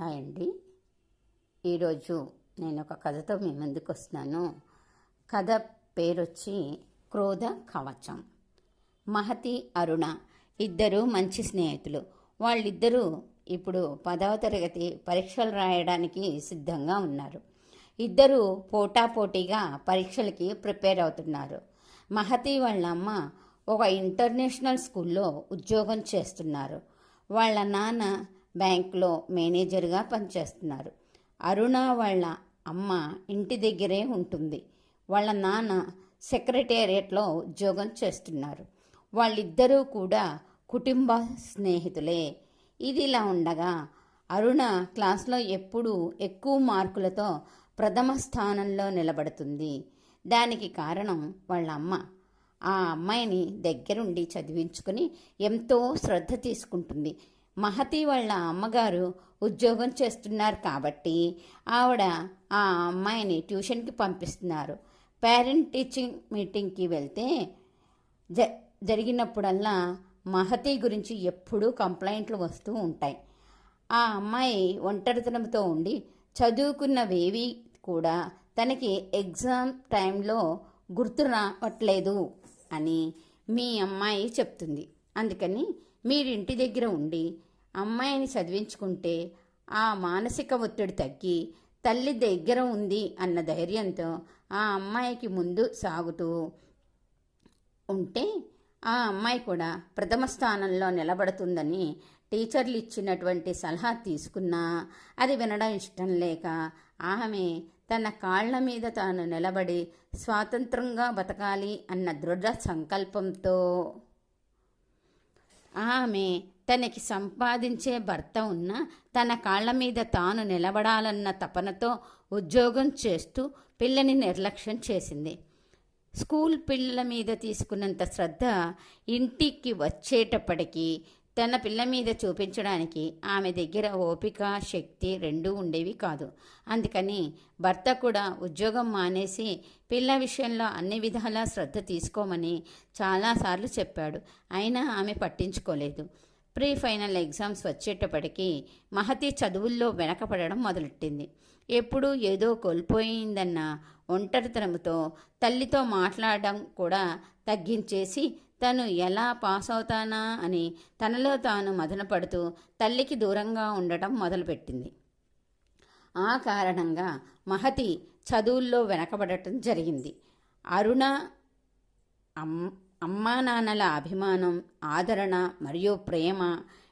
Hi అండి. ఈరోజు నేను ఒక కథతో మీ ముందుకు వస్తున్నాను కథ పేరొచ్చి క్రోధ కవచం. మహతి అరుణ ఇద్దరు మంచి స్నేహితులు. వాళ్ళిద్దరూ ఇప్పుడు పదవ తరగతి పరీక్షలు రాయడానికి సిద్ధంగా ఉన్నారు. ఇద్దరు పోటాపోటీగా పరీక్షలకి ప్రిపేర్ అవుతున్నారు. మహతి వాళ్ళ అమ్మ ఒక ఇంటర్నేషనల్ స్కూల్లో ఉద్యోగం చేస్తున్నారు. వాళ్ళ నాన్న బ్యాంకులో మేనేజర్గా పనిచేస్తున్నారు. అరుణ వాళ్ళ అమ్మ ఇంటి దగ్గరే ఉంటుంది. వాళ్ళ నాన్న సెక్రటేరియట్లో ఉద్యోగం చేస్తున్నారు. వాళ్ళిద్దరూ కూడా కుటుంబ స్నేహితులే. ఇది ఇలా ఉండగా అరుణ క్లాస్లో ఎప్పుడూ ఎక్కువ మార్కులతో ప్రథమ స్థానంలో నిలబడుతుంది. దానికి కారణం వాళ్ళ అమ్మ. ఆ అమ్మాయిని దగ్గరుండి చదివించుకుని ఎంతో శ్రద్ధ తీసుకుంటుంది. మహతి వాళ్ళ అమ్మగారు ఉద్యోగం చేస్తున్నారు కాబట్టి ఆవిడ ఆ అమ్మాయిని ట్యూషన్కి పంపిస్తున్నారు. పేరెంట్ టీచింగ్ మీటింగ్కి వెళ్తే జ జరిగినప్పుడల్లా మహతి గురించి ఎప్పుడూ కంప్లైంట్లు వస్తూ ఉంటాయి. ఆ అమ్మాయి ఒంటరితనంతో ఉండి చదువుకున్నవేవి కూడా తనకి ఎగ్జామ్ టైంలో గుర్తు రావట్లేదు అని మీ అమ్మాయి చెప్తుంది. అందుకని మీరు ఇంటి దగ్గర ఉండి అమ్మాయిని చదివించుకుంటే ఆ మానసిక ఒత్తిడి తగ్గి తల్లి దగ్గర ఉంది అన్న ధైర్యంతో ఆ అమ్మాయికి ముందు సాగుతూ ఉంటే ఆ అమ్మాయి కూడా ప్రథమ స్థానంలో నిలబడుతుందని టీచర్లు ఇచ్చినటువంటి సలహా తీసుకున్నా అది వినడం ఇష్టం లేక ఆమె తన కాళ్ళ మీద తాను నిలబడి స్వాతంత్రంగా బతకాలి అన్న దృఢ సంకల్పంతో ఆమె తనకి సంపాదించే భర్త ఉన్న తన కాళ్ళ మీద తాను నిలబడాలన్న తపనతో ఉద్యోగం చేస్తూ పిల్లని నిర్లక్ష్యం చేసింది. స్కూల్ పిల్లల మీద తీసుకున్నంత శ్రద్ధ ఇంటికి వచ్చేటప్పటికీ తన పిల్ల మీద చూపించడానికి ఆమె దగ్గర ఓపిక శక్తి రెండూ ఉండేవి కాదు. అందుకని భర్త కూడా ఉద్యోగం మానేసి పిల్ల విషయంలో అన్ని విధాలా శ్రద్ధ తీసుకోమని చాలాసార్లు చెప్పాడు. అయినా ఆమె పట్టించుకోలేదు. ప్రీ ఫైనల్ ఎగ్జామ్స్ వచ్చేటప్పటికి మహతి చదువుల్లో వెనకపడడం మొదలెట్టింది. ఎప్పుడూ ఏదో కోల్పోయిందన్న ఒంటరితనంతో తల్లితో మాట్లాడడం కూడా తగ్గించేసి తను ఎలా పాస్ అవుతానా అని తనలో తాను మదనపడుతూ తల్లికి దూరంగా ఉండటం మొదలుపెట్టింది. ఆ కారణంగా మహతి చదువుల్లో వెనకబడటం జరిగింది. అరుణ అమ్ అమ్మా నాన్నల అభిమానం ఆదరణ మరియు ప్రేమ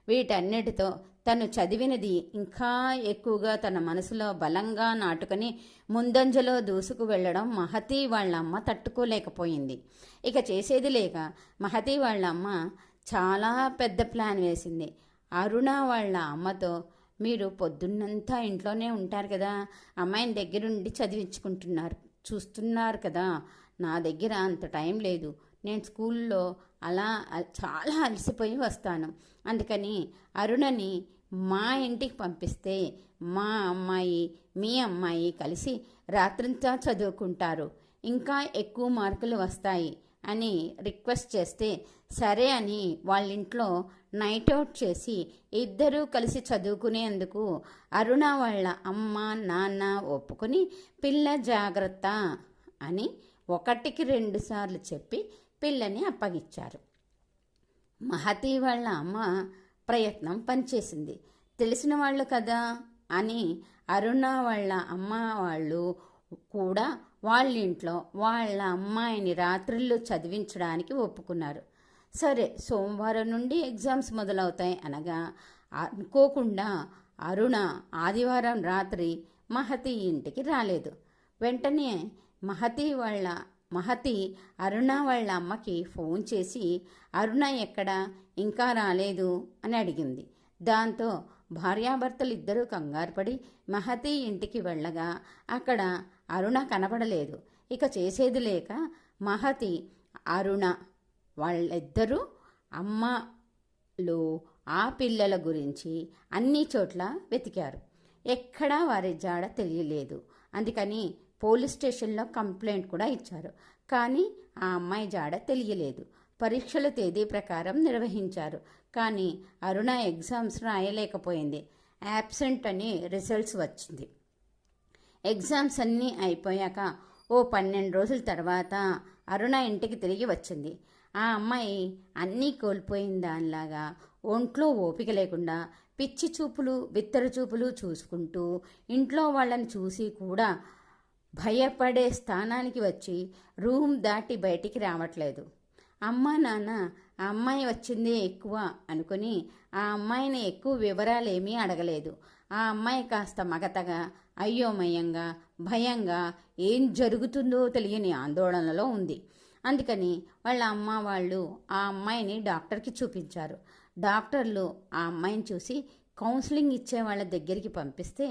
వీటన్నిటితో తను చదివినది ఇంకా ఎక్కువగా తన మనసులో బలంగా నాటుకొని ముందంజలో దూసుకు వెళ్ళడం మహతి వాళ్ళ అమ్మ తట్టుకోలేకపోయింది. ఇక చేసేది లేక మహతి వాళ్ళ అమ్మ చాలా పెద్ద ప్లాన్ వేసింది. అరుణ వాళ్ళ అమ్మతో మీరు పొద్దున్నంతా ఇంట్లోనే ఉంటారు కదా అమ్మాయిని దగ్గరుండి చదివించుకుంటున్నారు చూస్తున్నారు కదా నా దగ్గర అంత టైం లేదు నేను స్కూల్లో అలా చాలా అలసిపోయి వస్తాను. అందుకని అరుణని మా ఇంటికి పంపిస్తే మా అమ్మాయి మీ అమ్మాయి కలిసి రాత్రంతా చదువుకుంటారు. ఇంకా ఎక్కువ మార్కులు వస్తాయి అని రిక్వెస్ట్ చేస్తే సరే అని వాళ్ళ ఇంట్లో నైట్ అవుట్ చేసి ఇద్దరూ కలిసి చదువుకునేందుకు అరుణ వాళ్ళ అమ్మ నాన్న ఒప్పుకొని పిల్ల జాగ్రత్త అని ఒకటికి రెండు సార్లు చెప్పి పిల్లని అప్పగిచ్చారు మహతి వాళ్ళ అమ్మ ప్రయత్నం పనిచేసింది. తెలిసిన వాళ్ళు కదా అని అరుణ వాళ్ళ అమ్మ వాళ్ళు కూడా వాళ్ళ ఇంట్లో వాళ్ళ అమ్మాయిని రాత్రిళ్ళు చదివించడానికి ఒప్పుకున్నారు. సరే సోమవారం నుండి ఎగ్జామ్స్ మొదలవుతాయి అనగా అనుకోకుండా అరుణ ఆదివారం రాత్రి మహతి ఇంటికి రాలేదు. వెంటనే మహతి వాళ్ళ మహతి అరుణ వాళ్ళ అమ్మకి ఫోన్ చేసి అరుణ ఎక్కడ? ఇంకా రాలేదు అని అడిగింది. దాంతో భార్యాభర్తలు ఇద్దరూ కంగారుపడి మహతి ఇంటికి వెళ్ళగా అక్కడ అరుణ కనపడలేదు. ఇక చేసేది లేక మహతి అరుణ వాళ్ళిద్దరూ అమ్మలు ఆ పిల్లల గురించి అన్ని చోట్ల వెతికారు. ఎక్కడా వారి జాడ తెలియలేదు. అందుకని పోలీస్ స్టేషన్లో కంప్లైంట్ కూడా ఇచ్చారు. కానీ ఆ అమ్మాయి జాడ తెలియలేదు. పరీక్షల తేదీ ప్రకారం నిర్వహించారు. కానీ అరుణ ఎగ్జామ్స్ రాయలేకపోయింది. యాబ్సెంట్ అని రిజల్ట్స్ వచ్చింది. ఎగ్జామ్స్ అన్నీ అయిపోయాక ఓ పన్నెండు రోజుల తర్వాత అరుణ ఇంటికి తిరిగి వచ్చింది. ఆ అమ్మాయి అన్నీ కోల్పోయిన దానిలాగా ఒంట్లో ఓపిక లేకుండా పిచ్చి చూపులు బిత్తర చూపులు చూసుకుంటూ ఇంట్లో వాళ్ళని చూసి కూడా భయపడే స్థానానికి వచ్చి రూమ్ దాటి బయటికి రావట్లేదు. అమ్మ నాన్న ఆ అమ్మాయి వచ్చిందే ఎక్కువ అనుకుని ఆ అమ్మాయిని ఎక్కువ వివరాలు ఏమీ అడగలేదు. ఆ అమ్మాయి కాస్త మగతగా అయోమయంగా భయంగా ఏం జరుగుతుందో తెలియని ఆందోళనలో ఉంది. అందుకని వాళ్ళ అమ్మ వాళ్ళు ఆ అమ్మాయిని డాక్టర్కి చూపించారు. డాక్టర్లు ఆ అమ్మాయిని చూసి కౌన్సిలింగ్ ఇచ్చే వాళ్ళ దగ్గరికి పంపిస్తే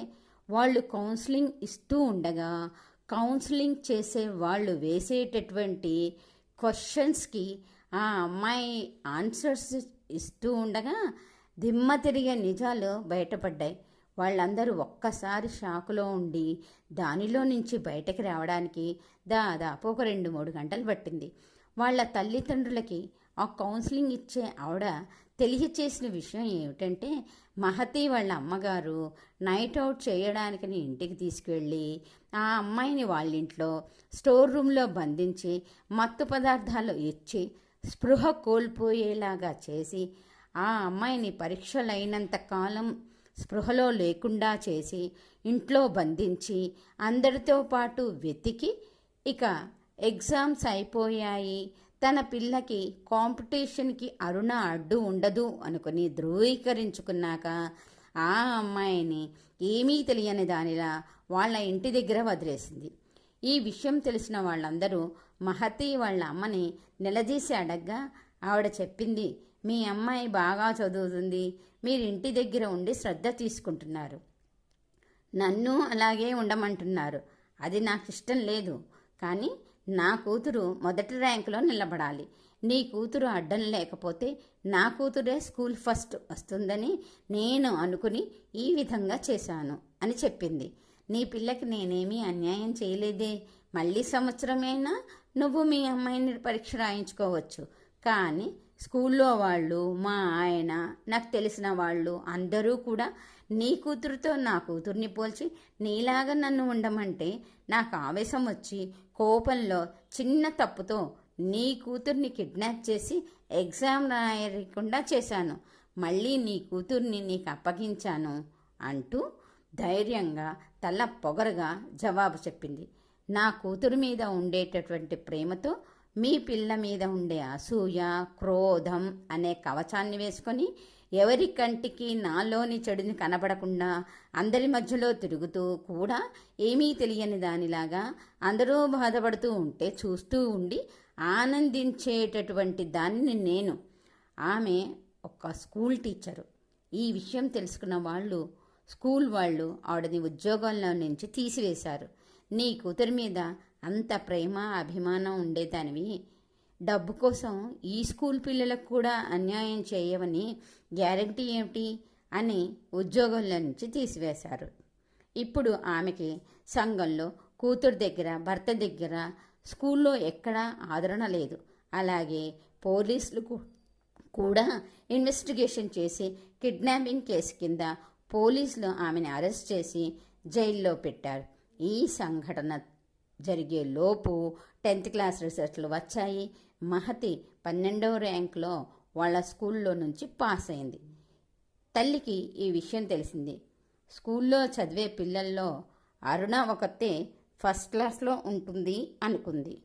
వాళ్ళు కౌన్సిలింగ్ ఇస్తూ ఉండగా కౌన్సిలింగ్ చేసే వాళ్ళు వేసేటటువంటి క్వశ్చన్స్కి ఆ అమ్మాయి ఆన్సర్స్ ఇస్తూ ఉండగా దిమ్మ తిరిగే నిజాలు బయటపడ్డాయి. వాళ్ళందరూ ఒక్కసారి షాకులో ఉండి దానిలో నుంచి బయటకు రావడానికి దాదాపు ఒక రెండు మూడు గంటలు పట్టింది. వాళ్ళ తల్లిదండ్రులకి ఆ కౌన్సిలింగ్ ఇచ్చే ఆవిడ తెలియచేసిన విషయం ఏమిటంటే మహతి వాళ్ళ అమ్మగారు నైట్ అవుట్ చేయడానికని ఇంటికి తీసుకువెళ్ళి ఆ అమ్మాయిని వాళ్ళ ఇంట్లో స్టోర్ రూమ్లో బంధించి మత్తు పదార్థాలు ఇచ్చి స్పృహ కోల్పోయేలాగా చేసి ఆ అమ్మాయిని పరీక్షలైనంత కాలం స్పృహలో లేకుండా చేసి ఇంట్లో బంధించి అందరితో పాటు వెతికి ఇక ఎగ్జామ్స్ అయిపోయాయి తన పిల్లకి కాంపిటీషన్కి అరుణ అడ్డు ఉండదు అనుకుని ధృవీకరించుకున్నాక ఆ అమ్మాయిని ఏమీ తెలియని దానిలా వాళ్ళ ఇంటి దగ్గర వదిలేసింది. ఈ విషయం తెలిసిన వాళ్ళందరూ మహతి వాళ్ళ అమ్మని నిలదీసి అడగ్గా ఆవిడ చెప్పింది మీ అమ్మాయి బాగా చదువుతుంది మీరు ఇంటి దగ్గర ఉండి శ్రద్ధ తీసుకుంటున్నారు. నన్ను అలాగే ఉండమంటున్నారు. అది నాకు ఇష్టం లేదు. కానీ నా కూతురు మొదటి ర్యాంకులో నిలబడాలి. నీ కూతురు అడ్డం లేకపోతే నా కూతురే స్కూల్ ఫస్ట్ వస్తుందని నేను అనుకుని ఈ విధంగా చేశాను అని చెప్పింది. నీ పిల్లకి నేనేమీ అన్యాయం చేయలేదే. మళ్ళీ సంవత్సరమైనా నువ్వు మీ అమ్మాయిని పరీక్ష రాయించుకోవచ్చు. కానీ స్కూల్లో వాళ్ళు మా ఆయన నాకు తెలిసిన వాళ్ళు అందరూ కూడా నీ కూతురుతో నా కూతుర్ని పోల్చి నీలాగా నన్ను ఉండమంటే నాకు ఆవేశం వచ్చి కోపంలో చిన్న తప్పుతో నీ కూతుర్ని కిడ్నాప్ చేసి ఎగ్జామ్ రాయకుండా చేశాను. మళ్ళీ నీ కూతుర్ని నీకు అప్పగించాను అంటూ ధైర్యంగా తల పొగరగా జవాబు చెప్పింది. నా కూతురు మీద ఉండేటటువంటి ప్రేమతో మీ పిల్ల మీద ఉండే అసూయ క్రోధం అనే కవచాన్ని వేసుకొని ఎవరి కంటికి నాలోని చెడుని కనబడకుండా అందరి మధ్యలో తిరుగుతూ కూడా ఏమీ తెలియని దానిలాగా అందరూ బాధపడుతూ ఉంటే చూస్తూ ఉండి ఆనందించేటటువంటి దానిని నేను. ఆమె ఒక స్కూల్ టీచరు. ఈ విషయం తెలుసుకున్న వాళ్ళు స్కూల్ వాళ్ళు ఆవిడని ఉద్యోగంలో నుంచి తీసివేశారు. నీ కూతురి మీద అంత ప్రేమ అభిమానం ఉండేదానివి. డబ్బు కోసం ఈ స్కూల్ పిల్లలకు కూడా అన్యాయం చేయవని గ్యారంటీ ఏమిటి అని ఉద్యోగంలో నుంచి తీసివేశారు. ఇప్పుడు ఆమెకి సంఘంలో కూతురు దగ్గర భర్త దగ్గర స్కూల్లో ఎక్కడా ఆదరణ లేదు. అలాగే పోలీసులు కూడా ఇన్వెస్టిగేషన్ చేసి కిడ్నాపింగ్ కేసు కింద పోలీసులు ఆమెను అరెస్ట్ చేసి జైల్లో పెట్టారు. ఈ సంఘటన జరిగే లోపు టెన్త్ క్లాస్ రిజల్ట్లు వచ్చాయి. మహతి పన్నెండవ ర్యాంక్లో వాళ్ళ స్కూల్లో నుంచి పాస్ అయింది. తల్లికి ఈ విషయం తెలిసింది. స్కూల్లో చదివే పిల్లల్లో అరుణ ఒకతే ఫస్ట్ క్లాస్లో ఉంటుంది అనుకుంది.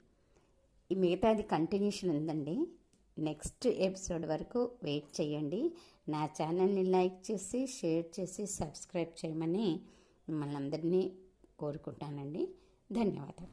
ఈ మిగతాది కంటిన్యూషన్ ఉందండి. నెక్స్ట్ ఎపిసోడ్ వరకు వెయిట్ చేయండి. నా ఛానల్ని లైక్ చేసి షేర్ చేసి సబ్స్క్రైబ్ చేయమని మిమ్మల్ని అందరినీ కోరుకుంటానండి. धन्यवाद.